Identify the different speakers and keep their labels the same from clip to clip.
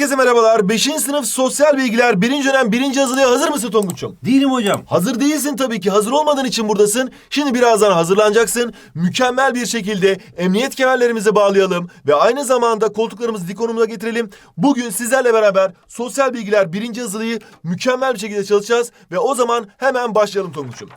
Speaker 1: Herkese merhabalar. 5. sınıf sosyal bilgiler 1. dönem 1. yazılıya hazır mısın Tonguç'um?
Speaker 2: Değilim hocam.
Speaker 1: Hazır değilsin tabii ki. Hazır olmadığın için buradasın. Şimdi birazdan hazırlanacaksın. Mükemmel bir şekilde emniyet kemerlerimizi bağlayalım ve aynı zamanda koltuklarımızı dik konumuna getirelim. Bugün sizlerle beraber sosyal bilgiler 1. yazılıyı mükemmel bir şekilde çalışacağız ve o zaman hemen başlayalım Tonguç'um.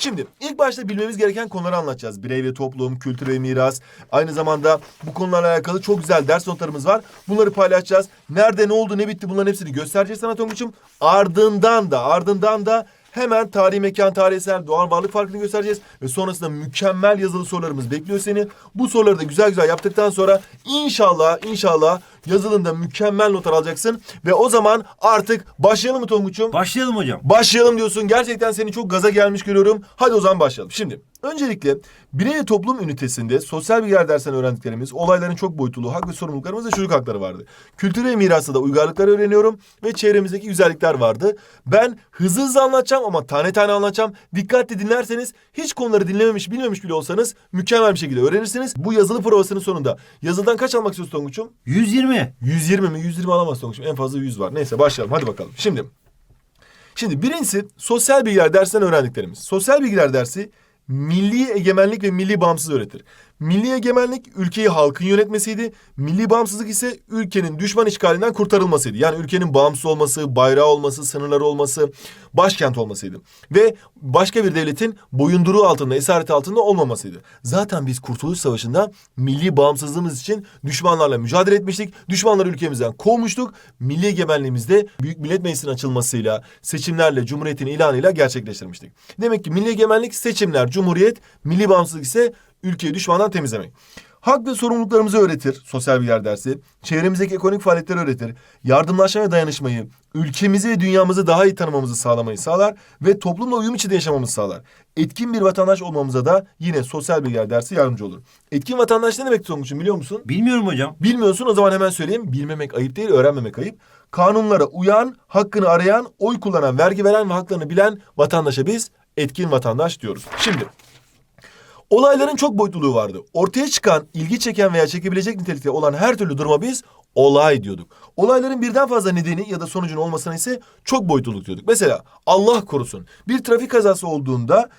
Speaker 1: Şimdi ilk başta bilmemiz gereken konuları anlatacağız. Birey ve toplum, kültür ve miras. Aynı zamanda bu konularla alakalı çok güzel ders notlarımız var. Bunları paylaşacağız. Nerede ne oldu ne bitti bunların hepsini göstereceğiz sana Tonguç'um. Ardından da ardından da hemen tarihi mekan, tarih eser, doğal varlık farkını göstereceğiz. Ve sonrasında mükemmel yazılı sorularımız bekliyor seni. Bu soruları da güzel güzel yaptıktan sonra inşallah inşallah yazılında mükemmel notlar alacaksın. Ve o zaman artık başlayalım mı Tonguç'um?
Speaker 2: Başlayalım hocam.
Speaker 1: Başlayalım diyorsun. Gerçekten seni çok gaza gelmiş görüyorum. Hadi o zaman başlayalım. Şimdi öncelikle birey ve toplum ünitesinde sosyal bilgiler dersinden öğrendiklerimiz, olayların çok boyutlu hak ve sorumluluklarımız ve çocuk hakları vardı. Kültür ve mirasta da uygarlıklar öğreniyorum ve çevremizdeki güzellikler vardı. Ben hızlı hızlı anlatacağım ama tane tane anlatacağım. Dikkatli dinlerseniz hiç konuları dinlememiş, bilmemiş bile olsanız mükemmel bir şekilde öğrenirsiniz. Bu yazılı provasının sonunda yazıldan kaç almak istiyorsun Tonguç'um?
Speaker 2: 120.
Speaker 1: 120 mi? 120 alamaz Tonguç'um. En fazla 100 var. Neyse başlayalım. Hadi bakalım. Şimdi Şimdi birincisi sosyal bilgiler dersinden öğrendiklerimiz. Sosyal bilgiler dersi milli egemenlik ve milli bağımsızlık öğretir. Milli egemenlik ülkeyi halkın yönetmesiydi. Milli bağımsızlık ise ülkenin düşman işgalinden kurtarılmasıydı. Yani ülkenin bağımsız olması, bayrağı olması, sınırları olması, başkent olmasıydı. Ve başka bir devletin boyunduruğu altında, esaret altında olmamasıydı. Zaten biz Kurtuluş Savaşı'nda milli bağımsızlığımız için düşmanlarla mücadele etmiştik. Düşmanları ülkemizden kovmuştuk. Milli egemenliğimizde Büyük Millet Meclisi'nin açılmasıyla, seçimlerle, Cumhuriyet'in ilanıyla gerçekleştirmiştik. Demek ki milli egemenlik, seçimler, Cumhuriyet, milli bağımsızlık ise ülkeyi düşmandan temizlemek. Hak ve sorumluluklarımızı öğretir sosyal bilgiler dersi. Çevremizdeki ekonomik faaliyetleri öğretir. Yardımlaşma ve dayanışmayı, ülkemizi ve dünyamızı daha iyi tanımamızı sağlamayı sağlar ve toplumla uyum içinde yaşamamızı sağlar. Etkin bir vatandaş olmamıza da yine sosyal bilgiler dersi yardımcı olur. Etkin vatandaş ne demek Tonguç'um biliyor musun?
Speaker 2: Bilmiyorum hocam.
Speaker 1: Bilmiyorsun o zaman hemen söyleyeyim. Bilmemek ayıp değil, öğrenmemek ayıp. Kanunlara uyan, hakkını arayan, oy kullanan, vergi veren ve haklarını bilen vatandaşa biz etkin vatandaş diyoruz. Şimdi Olayların çok boyutluluğu vardı. Ortaya çıkan, ilgi çeken veya çekebilecek nitelikte olan her türlü duruma biz olay diyorduk. Olayların birden fazla nedeni ya da sonucun olmasına ise çok boyutluluk diyorduk. Mesela Allah korusun bir trafik kazası olduğunda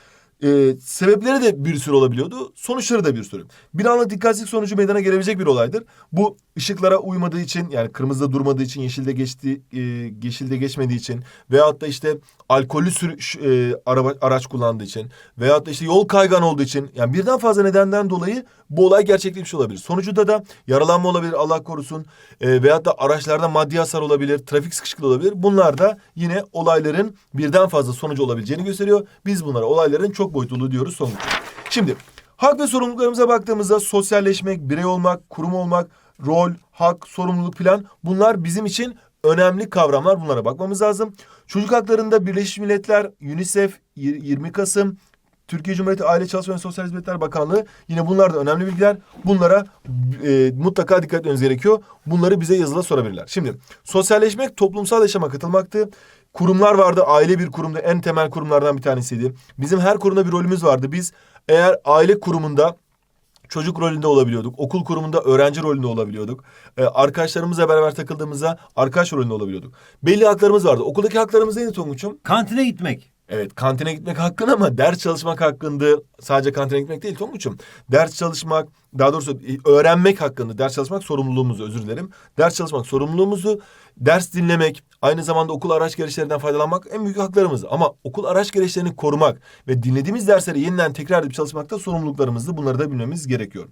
Speaker 1: e, sebepleri de bir sürü olabiliyordu. Sonuçları da bir sürü. Bir anlık dikkatsizlik sonucu meydana gelebilecek bir olaydır. Bu ışıklara uymadığı için yani kırmızıda durmadığı için yeşilde geçti e, yeşilde geçmediği için veyahut da işte alkollü sürü, ş- e, araba, araç kullandığı için veyahut da işte yol kaygan olduğu için yani birden fazla nedenden dolayı bu olay gerçekleşmiş olabilir. Sonucunda da yaralanma olabilir Allah korusun e, veyahut da araçlarda maddi hasar olabilir, trafik sıkışıklığı olabilir. Bunlar da yine olayların birden fazla sonucu olabileceğini gösteriyor. Biz bunlara olayların çok boyutluluğu diyoruz sonuç. Şimdi hak ve sorumluluklarımıza baktığımızda sosyalleşmek, birey olmak, kurum olmak, rol, hak, sorumluluk plan bunlar bizim için önemli kavramlar. Bunlara bakmamız lazım. Çocuk haklarında Birleşmiş Milletler, UNICEF, yir- 20 Kasım, Türkiye Cumhuriyeti Aile Çalışma ve Sosyal Hizmetler Bakanlığı yine bunlar da önemli bilgiler. Bunlara e, mutlaka dikkat etmeniz gerekiyor. Bunları bize yazılı sorabilirler. Şimdi sosyalleşmek toplumsal yaşama katılmaktı. Kurumlar vardı. Aile bir kurumda en temel kurumlardan bir tanesiydi. Bizim her kurumda bir rolümüz vardı. Biz eğer aile kurumunda çocuk rolünde olabiliyorduk. Okul kurumunda öğrenci rolünde olabiliyorduk. Ee, arkadaşlarımızla beraber takıldığımızda arkadaş rolünde olabiliyorduk. Belli haklarımız vardı. Okuldaki haklarımız neydi Tonguç'um?
Speaker 2: Kantine gitmek.
Speaker 1: Evet kantine gitmek hakkın ama ders çalışmak hakkındı. Sadece kantine gitmek değil Tonguç'um. Ders çalışmak, daha doğrusu e, öğrenmek hakkında. Ders çalışmak sorumluluğumuzu özür dilerim. Ders çalışmak sorumluluğumuzu, ders dinlemek, aynı zamanda okul araç gereçlerinden faydalanmak en büyük haklarımızdı. Ama okul araç gereçlerini korumak ve dinlediğimiz dersleri yeniden tekrar edip çalışmak da sorumluluklarımızdı. Bunları da bilmemiz gerekiyor.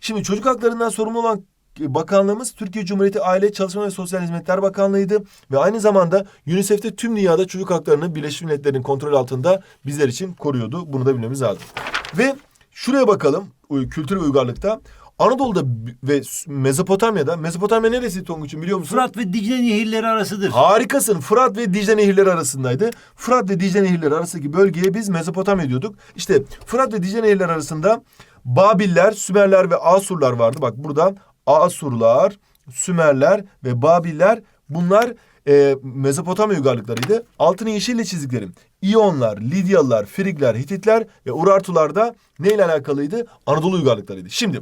Speaker 1: Şimdi çocuk haklarından sorumlu olan bakanlığımız Türkiye Cumhuriyeti Aile Çalışma ve Sosyal Hizmetler Bakanlığı'ydı ve aynı zamanda UNICEF'te tüm dünyada çocuk haklarını Birleşmiş Milletler'in kontrol altında bizler için koruyordu. Bunu da bilmemiz lazım. Ve şuraya bakalım kültür ve uygarlıkta. Anadolu'da ve Mezopotamya'da, Mezopotamya neresi Tonguç'un biliyor musun?
Speaker 2: Fırat ve Dicle nehirleri arasıdır.
Speaker 1: Harikasın. Fırat ve Dicle nehirleri arasındaydı. Fırat ve Dicle nehirleri arasındaki bölgeye biz Mezopotamya diyorduk. İşte Fırat ve Dicle nehirleri arasında Babiller, Sümerler ve Asurlar vardı. Bak burada Asurlar, Sümerler ve Babiller bunlar e, Mezopotamya uygarlıklarıydı. Altını yeşille çizdiklerim. İyonlar, Lidyalılar, Frigler, Hititler ve Urartular da neyle alakalıydı? Anadolu uygarlıklarıydı. Şimdi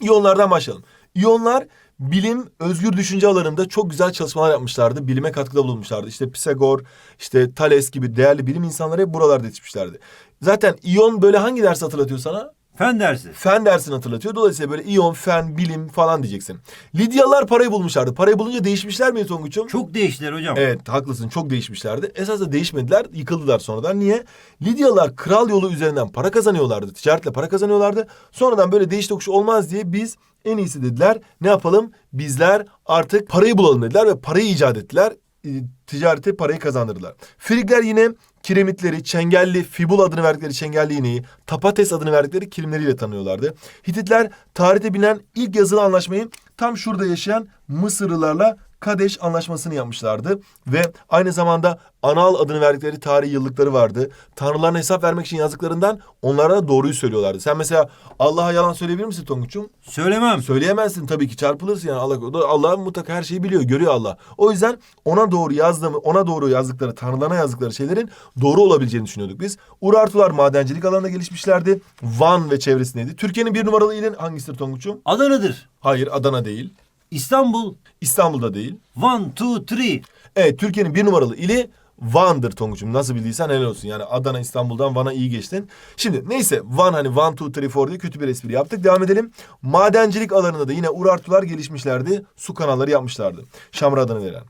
Speaker 1: İyonlardan başlayalım. İyonlar bilim, özgür düşünce alanında çok güzel çalışmalar yapmışlardı. Bilime katkıda bulunmuşlardı. İşte Pisagor, işte Thales gibi değerli bilim insanları hep buralarda yetişmişlerdi. Zaten İyon böyle hangi ders hatırlatıyor sana?
Speaker 2: Fen dersi.
Speaker 1: Fen dersini hatırlatıyor. Dolayısıyla böyle iyon, fen, bilim falan diyeceksin. Lidyalılar parayı bulmuşlardı. Parayı bulunca değişmişler mi Tonguç'um?
Speaker 2: Çok değiştiler hocam.
Speaker 1: Evet haklısın çok değişmişlerdi. Esasında değişmediler yıkıldılar sonradan. Niye? Lidyalılar kral yolu üzerinden para kazanıyorlardı. Ticaretle para kazanıyorlardı. Sonradan böyle değiş tokuş olmaz diye biz en iyisi dediler. Ne yapalım? Bizler artık parayı bulalım dediler ve parayı icat ettiler. E, Ticarete parayı kazandırdılar. Frigler yine kiremitleri, çengelli, fibul adını verdikleri çengelli iğneyi, tapates adını verdikleri kilimleriyle tanıyorlardı. Hititler tarihte bilinen ilk yazılı anlaşmayı tam şurada yaşayan Mısırlılarla Kadeş anlaşmasını yapmışlardı ve aynı zamanda Anal adını verdikleri tarih yıllıkları vardı. Tanrılarına hesap vermek için yazdıklarından onlara da doğruyu söylüyorlardı. Sen mesela Allah'a yalan söyleyebilir misin Tonguç'um?
Speaker 2: Söylemem.
Speaker 1: Söyleyemezsin tabii ki çarpılırsın yani Allah Allah mutlaka her şeyi biliyor, görüyor Allah. O yüzden ona doğru yazdığımı, ona doğru yazdıkları, tanrılarına yazdıkları şeylerin doğru olabileceğini düşünüyorduk biz. Urartular madencilik alanında gelişmişlerdi. Van ve çevresindeydi. Türkiye'nin bir numaralı ilin hangisidir Tonguç'um?
Speaker 2: Adana'dır.
Speaker 1: Hayır, Adana değil.
Speaker 2: İstanbul.
Speaker 1: İstanbul'da değil.
Speaker 2: One, two, three.
Speaker 1: Evet, Türkiye'nin bir numaralı ili Van'dır Tonguç'um. Nasıl bildiysen helal olsun. Yani Adana, İstanbul'dan Van'a iyi geçtin. Şimdi neyse Van hani one, two, three, four diye kötü bir espri yaptık. Devam edelim. Madencilik alanında da yine Urartular gelişmişlerdi. Su kanalları yapmışlardı. Şamra adını veren.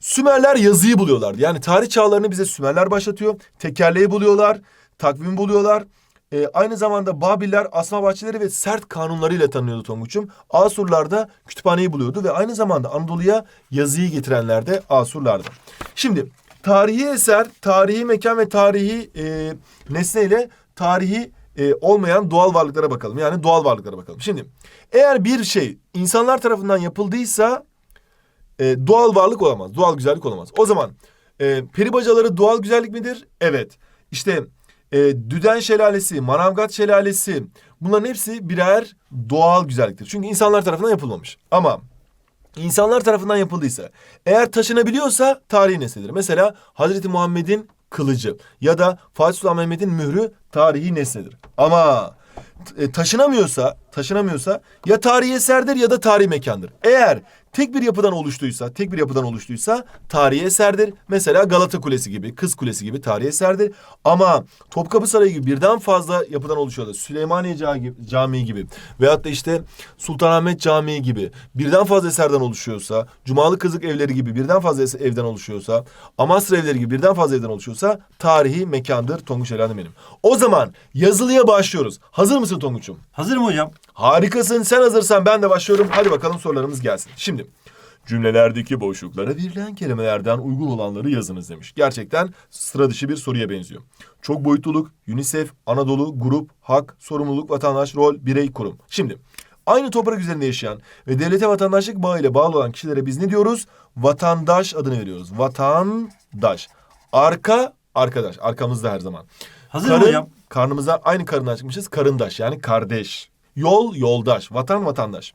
Speaker 1: Sümerler yazıyı buluyorlardı. Yani tarih çağlarını bize Sümerler başlatıyor. Tekerleği buluyorlar. Takvim buluyorlar. Ee, aynı zamanda Babiller asma bahçeleri ve sert kanunlarıyla tanınıyordu Tonguç'um. Asurlar da kütüphaneyi buluyordu ve aynı zamanda Anadolu'ya yazıyı getirenler de Asurlardı. Şimdi tarihi eser, tarihi mekan ve tarihi e, nesneyle tarihi e, olmayan doğal varlıklara bakalım. Yani doğal varlıklara bakalım. Şimdi eğer bir şey insanlar tarafından yapıldıysa e, doğal varlık olamaz. Doğal güzellik olamaz. O zaman e, peri bacaları doğal güzellik midir? Evet. İşte e, Düden Şelalesi, Manavgat Şelalesi bunların hepsi birer doğal güzelliktir. Çünkü insanlar tarafından yapılmamış. Ama insanlar tarafından yapıldıysa, eğer taşınabiliyorsa tarihi nesnedir. Mesela Hazreti Muhammed'in kılıcı ya da Fatih Sultan Mehmet'in mührü tarihi nesnedir. Ama e, taşınamıyorsa, taşınamıyorsa ya tarihi eserdir ya da tarihi mekandır. Eğer tek bir yapıdan oluştuysa, tek bir yapıdan oluştuysa tarihi eserdir. Mesela Galata Kulesi gibi, Kız Kulesi gibi tarihi eserdir. Ama Topkapı Sarayı gibi birden fazla yapıdan oluşuyor Süleymaniye Cami- Camii gibi veyahut da işte Sultanahmet Camii gibi birden fazla eserden oluşuyorsa, Cumalı Kızık evleri gibi birden fazla evden oluşuyorsa, Amasra evleri gibi birden fazla evden oluşuyorsa tarihi mekandır Tonguç Elhan'ım benim. O zaman yazılıya başlıyoruz. Hazır mısın Tonguç'um?
Speaker 2: Hazırım hocam.
Speaker 1: Harikasın. Sen hazırsan ben de başlıyorum. Hadi bakalım sorularımız gelsin. Şimdi cümlelerdeki boşluklara verilen kelimelerden uygun olanları yazınız demiş. Gerçekten sıra dışı bir soruya benziyor. Çok boyutluluk, UNICEF, Anadolu, grup, hak, sorumluluk, vatandaş, rol, birey, kurum. Şimdi aynı toprak üzerinde yaşayan ve devlete vatandaşlık bağıyla bağlı olan kişilere biz ne diyoruz? Vatandaş adını veriyoruz. Vatandaş. Arka, arkadaş. Arkamızda her zaman.
Speaker 2: Hazırım
Speaker 1: Karın,
Speaker 2: hocam.
Speaker 1: Karnımıza aynı karından çıkmışız. Karındaş yani kardeş. Yol, yoldaş. Vatan, vatandaş.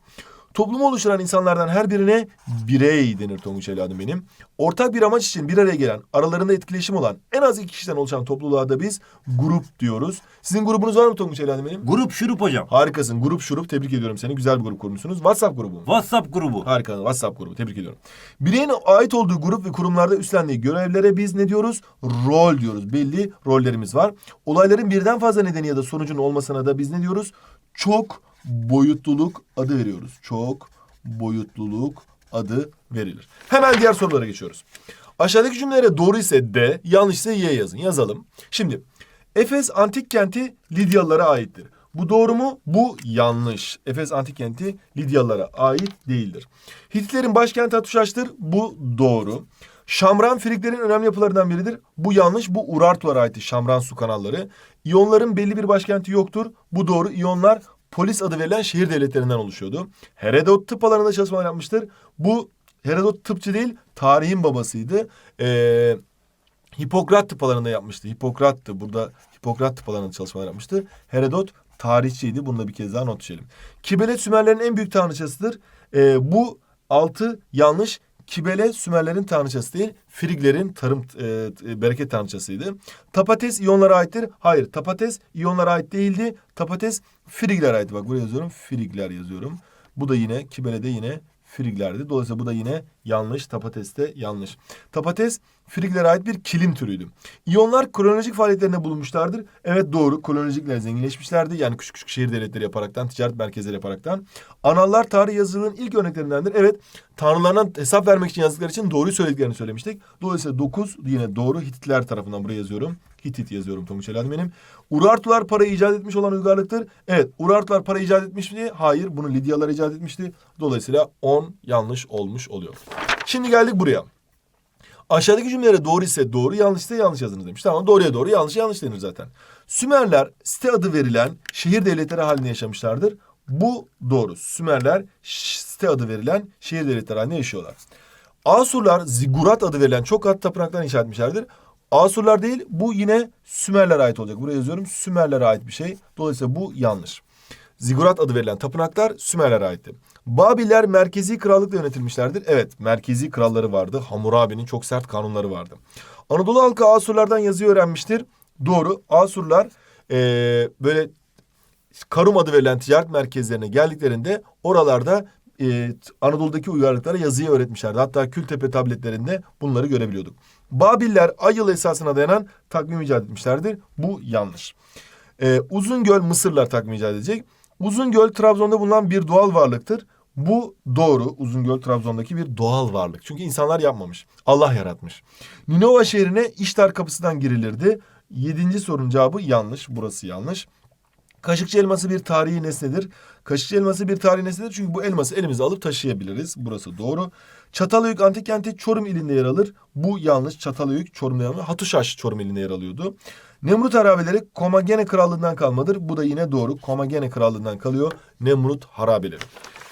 Speaker 1: Toplumu oluşturan insanlardan her birine birey denir Tonguç evladım benim. Ortak bir amaç için bir araya gelen, aralarında etkileşim olan en az iki kişiden oluşan topluluğa da biz grup diyoruz. Sizin grubunuz var mı Tonguç evladım benim?
Speaker 2: Grup şurup hocam.
Speaker 1: Harikasın. Grup şurup tebrik ediyorum seni. Güzel bir grup kurmuşsunuz. WhatsApp grubu mu?
Speaker 2: WhatsApp grubu.
Speaker 1: Harika. WhatsApp grubu. Tebrik ediyorum. Bireyin ait olduğu grup ve kurumlarda üstlendiği görevlere biz ne diyoruz? Rol diyoruz. Belli rollerimiz var. Olayların birden fazla nedeni ya da sonucun olmasına da biz ne diyoruz? Çok boyutluluk adı veriyoruz. Çok boyutluluk adı verilir. Hemen diğer sorulara geçiyoruz. Aşağıdaki cümlelere doğru ise D, yanlış ise Y yazın. Yazalım. Şimdi Efes antik kenti Lidyalılara aittir. Bu doğru mu? Bu yanlış. Efes antik kenti Lidyalılara ait değildir. Hititlerin başkenti Hatuşaş'tır. Bu doğru. Şamran Friglerin önemli yapılarından biridir. Bu yanlış. Bu Urartulara ait Şamran su kanalları. İyonların belli bir başkenti yoktur. Bu doğru. İyonlar polis adı verilen şehir devletlerinden oluşuyordu. Herodot tıp alanında çalışmalar yapmıştır. Bu Herodot tıpçı değil, tarihin babasıydı. Ee, Hipokrat tıp alanında yapmıştı. Hipokrat'tı. Burada Hipokrat tıp alanında çalışmalar yapmıştı. Herodot tarihçiydi. Bunu da bir kez daha not düşelim. Kibelet Sümerlerin en büyük tanrıçasıdır. Ee, bu altı yanlış. Kibele Sümerlerin tanrıçası değil, Friglerin tarım e, e, bereket tanrıçasıydı. Tapates İyonlara aittir. Hayır, Tapates İyonlara ait değildi. Tapates Friglere ait. Bak buraya yazıyorum. Frigler yazıyorum. Bu da yine Kibele'de yine Friglerdi. Dolayısıyla bu da yine yanlış. Tapates'te yanlış. Tapates Friglere ait bir kilim türüydü. İyonlar kolonijik faaliyetlerinde bulunmuşlardır. Evet doğru. Kolonijikler zenginleşmişlerdi. Yani küçük küçük şehir devletleri yaparaktan, ticaret merkezleri yaparaktan. Anallar tarih yazılığın ilk örneklerindendir. Evet tanrılarına hesap vermek için yazdıkları için doğruyu söylediklerini söylemiştik. Dolayısıyla 9 yine doğru Hititler tarafından buraya yazıyorum. Hitit yazıyorum Tonguç Eladım benim. Urartular para icat etmiş olan uygarlıktır. Evet Urartular para icat etmiş mi? Hayır bunu Lidyalar icat etmişti. Dolayısıyla 10 yanlış olmuş oluyor. Şimdi geldik buraya. Aşağıdaki cümlelere doğru ise doğru, yanlış ise yanlış yazınız demiş. Tamam doğruya doğru, yanlış yanlış denir zaten. Sümerler site adı verilen şehir devletleri halinde yaşamışlardır. Bu doğru. Sümerler site adı verilen şehir devletleri halinde yaşıyorlar. Asurlar zigurat adı verilen çok kat tapınaklar inşa etmişlerdir. Asurlar değil bu yine Sümerlere ait olacak. Buraya yazıyorum Sümerlere ait bir şey. Dolayısıyla bu yanlış. Zigurat adı verilen tapınaklar Sümerlere aitti. Babiller merkezi krallıkla yönetilmişlerdir. Evet merkezi kralları vardı. Hammurabi'nin çok sert kanunları vardı. Anadolu halkı Asurlardan yazıyı öğrenmiştir. Doğru. Asurlar eee, böyle Karum adı verilen ticaret merkezlerine geldiklerinde oralarda e, Anadolu'daki uygarlıklara yazıyı öğretmişlerdi. Hatta Kültepe tabletlerinde bunları görebiliyorduk. Babiller ay yılı esasına dayanan takvim icat etmişlerdir. Bu yanlış. E, Uzungöl Mısırlar takvim icat edecek. Uzungöl Trabzon'da bulunan bir doğal varlıktır. Bu doğru. Uzungöl Trabzon'daki bir doğal varlık. Çünkü insanlar yapmamış. Allah yaratmış. Ninova şehrine İştar kapısından girilirdi. Yedinci sorunun cevabı yanlış. Burası yanlış. Kaşıkçı elması bir tarihi nesnedir. Kaşıkçı elması bir tarihi nesnedir çünkü bu elması elimize alıp taşıyabiliriz. Burası doğru. Çatalhöyük antik kenti Çorum ilinde yer alır. Bu yanlış. Çatalhöyük Çorum'da yer alır. Hatuşaş Çorum ilinde yer alıyordu. Nemrut harabeleri Komagene krallığından kalmadır. Bu da yine doğru. Komagene krallığından kalıyor Nemrut harabeleri.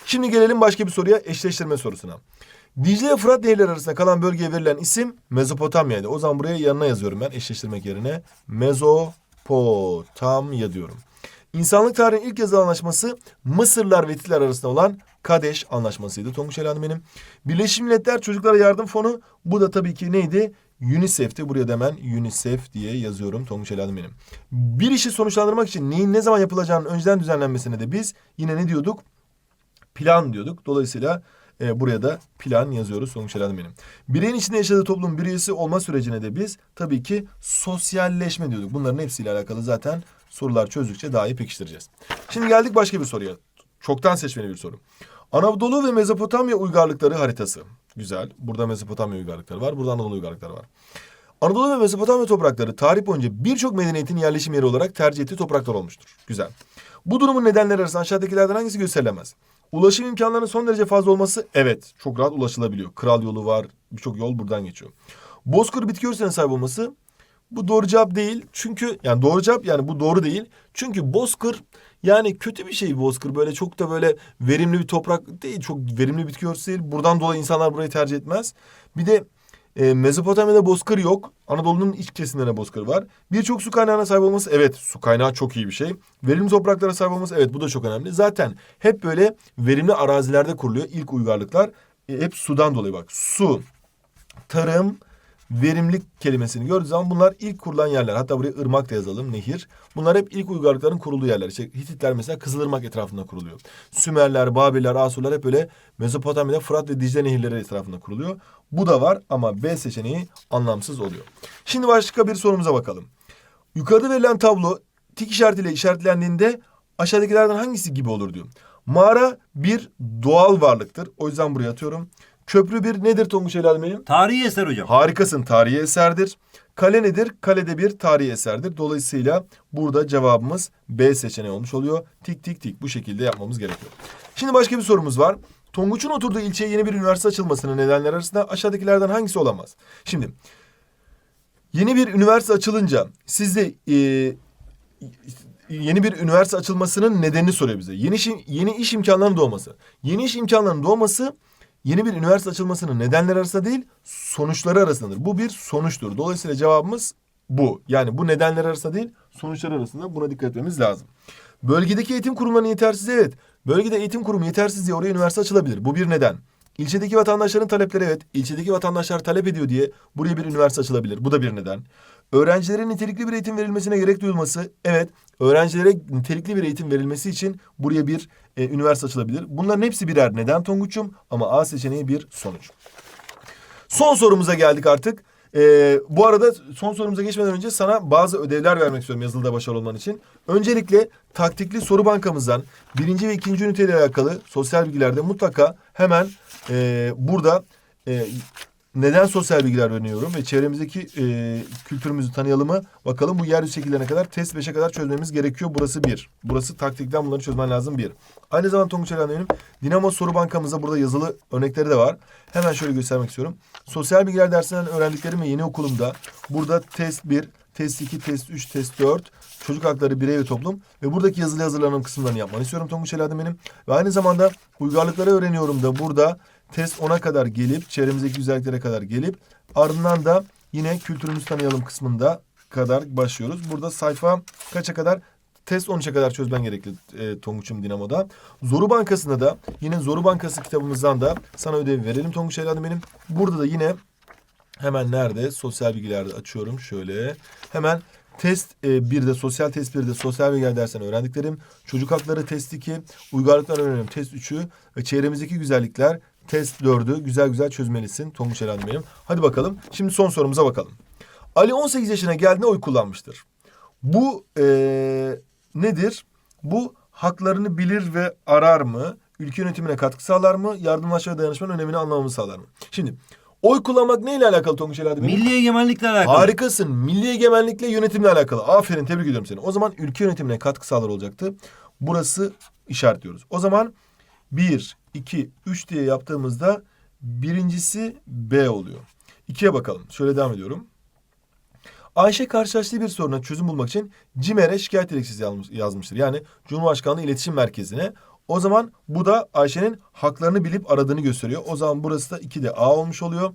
Speaker 1: Şimdi gelelim başka bir soruya eşleştirme sorusuna. Dicle ve Fırat nehirleri arasında kalan bölgeye verilen isim Mezopotamya'ydı. O zaman buraya yanına yazıyorum ben eşleştirmek yerine. Mezopotamya diyorum. İnsanlık tarihinin ilk yazılı anlaşması Mısırlar ve Hititler arasında olan Kadeş Anlaşması'ydı. Tonguç Elhanım benim. Birleşmiş Milletler Çocuklara Yardım Fonu. Bu da tabii ki neydi? UNICEF'ti. Buraya da hemen UNICEF diye yazıyorum. Tonguç Elhanım benim. Bir işi sonuçlandırmak için neyin ne zaman yapılacağının önceden düzenlenmesine de biz yine ne diyorduk? Plan diyorduk. Dolayısıyla e, buraya da plan yazıyoruz sonuç eladım benim. Bireyin içinde yaşadığı toplum bir üyesi olma sürecine de biz tabii ki sosyalleşme diyorduk. Bunların hepsiyle alakalı zaten sorular çözdükçe daha iyi pekiştireceğiz. Şimdi geldik başka bir soruya. Çoktan seçmeli bir soru. Anadolu ve Mezopotamya uygarlıkları haritası. Güzel. Burada Mezopotamya uygarlıkları var. Burada Anadolu uygarlıkları var. Anadolu ve Mezopotamya toprakları tarih boyunca birçok medeniyetin yerleşim yeri olarak tercih ettiği topraklar olmuştur. Güzel. Bu durumun nedenleri arasında aşağıdakilerden hangisi gösterilemez? Ulaşım imkanlarının son derece fazla olması evet çok rahat ulaşılabiliyor. Kral yolu var birçok yol buradan geçiyor. Bozkır bitki örtüsüne sahip olması bu doğru cevap değil. Çünkü yani doğru cevap yani bu doğru değil. Çünkü bozkır yani kötü bir şey bozkır. Böyle çok da böyle verimli bir toprak değil. Çok verimli bitki örtüsü değil. Buradan dolayı insanlar burayı tercih etmez. Bir de e, Mezopotamya'da bozkır yok. Anadolu'nun iç kesimlerine bozkır var. Birçok su kaynağına sahip olması evet su kaynağı çok iyi bir şey. Verimli topraklara sahip olması evet bu da çok önemli. Zaten hep böyle verimli arazilerde kuruluyor ilk uygarlıklar. E, hep sudan dolayı bak. Su, tarım, verimlilik kelimesini gördüğü zaman bunlar ilk kurulan yerler. Hatta buraya ırmak da yazalım, nehir. Bunlar hep ilk uygarlıkların kurulduğu yerler. İşte Hititler mesela Kızılırmak etrafında kuruluyor. Sümerler, Babiller, Asurlar hep böyle Mezopotamya'da Fırat ve Dicle nehirleri etrafında kuruluyor. Bu da var ama B seçeneği anlamsız oluyor. Şimdi başka bir sorumuza bakalım. Yukarıda verilen tablo tik işaretiyle işaretlendiğinde aşağıdakilerden hangisi gibi olur diyor. Mağara bir doğal varlıktır. O yüzden buraya atıyorum. Köprü bir nedir Tonguç Helal benim?
Speaker 2: Tarihi eser hocam.
Speaker 1: Harikasın tarihi eserdir. Kale nedir? Kale de bir tarihi eserdir. Dolayısıyla burada cevabımız B seçeneği olmuş oluyor. Tik tik tik bu şekilde yapmamız gerekiyor. Şimdi başka bir sorumuz var. Tonguç'un oturduğu ilçeye yeni bir üniversite açılmasının nedenleri arasında aşağıdakilerden hangisi olamaz? Şimdi yeni bir üniversite açılınca sizde e, yeni bir üniversite açılmasının nedenini soruyor bize. Yeni iş, yeni iş imkanlarının doğması. Yeni iş imkanlarının doğması yeni bir üniversite açılmasının nedenleri arasında değil, sonuçları arasındadır. Bu bir sonuçtur. Dolayısıyla cevabımız bu. Yani bu nedenler arasında değil, sonuçlar arasında buna dikkat etmemiz lazım. Bölgedeki eğitim kurumlarının yetersiz evet. Bölgede eğitim kurumu yetersiz diye oraya üniversite açılabilir. Bu bir neden. İlçedeki vatandaşların talepleri evet. İlçedeki vatandaşlar talep ediyor diye buraya bir üniversite açılabilir. Bu da bir neden. Öğrencilere nitelikli bir eğitim verilmesine gerek duyulması. Evet. Öğrencilere nitelikli bir eğitim verilmesi için buraya bir e, üniversite açılabilir. Bunların hepsi birer neden Tonguç'um ama A seçeneği bir sonuç. Son sorumuza geldik artık. Ee, bu arada son sorumuza geçmeden önce sana bazı ödevler vermek istiyorum yazılıda başarılı olman için. Öncelikle taktikli soru bankamızdan birinci ve ikinci üniteyle alakalı sosyal bilgilerde mutlaka hemen e, burada e, neden sosyal bilgiler öğreniyorum ve çevremizdeki e, kültürümüzü tanıyalımı bakalım bu yeryüzü şekillerine kadar test 5'e kadar çözmemiz gerekiyor. Burası bir. Burası taktikten bunları çözmen lazım bir. Aynı zamanda Tonguç benim Dinamo soru bankamızda burada yazılı örnekleri de var. Hemen şöyle göstermek istiyorum. Sosyal bilgiler dersinden öğrendiklerim ve yeni okulumda burada test 1, test 2, test 3, test 4, çocuk hakları, birey ve toplum ve buradaki yazılı hazırlanan kısımlarını yapmanı istiyorum Tonguç Eren benim. Ve aynı zamanda uygarlıkları öğreniyorum da burada test 10'a kadar gelip çevremizdeki güzelliklere kadar gelip ardından da yine kültürümüzü tanıyalım kısmında kadar başlıyoruz. Burada sayfa kaça kadar? Test 13'e kadar çözmen gerekli e, Tonguç'um Dinamo'da. Zoru Bankası'nda da yine Zoru Bankası kitabımızdan da sana ödevi verelim Tonguç evladım benim. Burada da yine hemen nerede? Sosyal bilgilerde açıyorum şöyle. Hemen test e, 1'de sosyal test 1'de sosyal bilgiler dersen öğrendiklerim. Çocuk hakları test 2, uygarlıklar öğreniyorum test 3'ü ve çevremizdeki güzellikler test 4'ü güzel güzel çözmelisin Tonguç evladım benim. Hadi bakalım şimdi son sorumuza bakalım. Ali 18 yaşına geldiğinde oy kullanmıştır. Bu eee, nedir? Bu haklarını bilir ve arar mı? Ülke yönetimine katkı sağlar mı? Yardımlaşma ve dayanışmanın önemini anlamamızı sağlar mı? Şimdi oy kullanmak neyle alakalı Tonguç Eladi benim?
Speaker 2: Milli egemenlikle alakalı.
Speaker 1: Harikasın. Milli egemenlikle yönetimle alakalı. Aferin tebrik ediyorum seni. O zaman ülke yönetimine katkı sağlar olacaktı. Burası işaretliyoruz. O zaman 1, 2, 3 diye yaptığımızda birincisi B oluyor. 2'ye bakalım. Şöyle devam ediyorum. Ayşe karşılaştığı bir soruna çözüm bulmak için CİMER'e şikayet dilekçesi yazmış- yazmıştır. Yani Cumhurbaşkanlığı İletişim Merkezi'ne. O zaman bu da Ayşe'nin haklarını bilip aradığını gösteriyor. O zaman burası da 2'de A olmuş oluyor.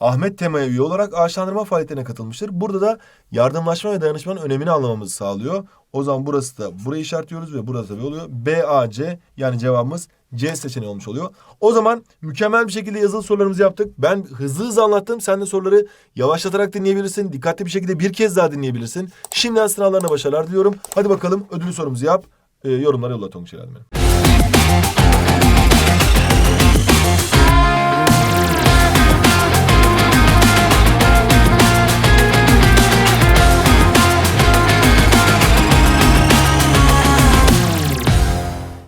Speaker 1: Ahmet Tema'ya üye olarak ağaçlandırma faaliyetlerine katılmıştır. Burada da yardımlaşma ve dayanışmanın önemini anlamamızı sağlıyor. O zaman burası da burayı işaretliyoruz ve burası da B oluyor. B, A, C yani cevabımız C seçeneği olmuş oluyor. O zaman mükemmel bir şekilde yazılı sorularımızı yaptık. Ben hızlı hızlı anlattım. Sen de soruları yavaşlatarak dinleyebilirsin. Dikkatli bir şekilde bir kez daha dinleyebilirsin. Şimdiden sınavlarına başarılar diliyorum. Hadi bakalım ödülü sorumuzu yap. E, yorumlara yolla Tonguç Elal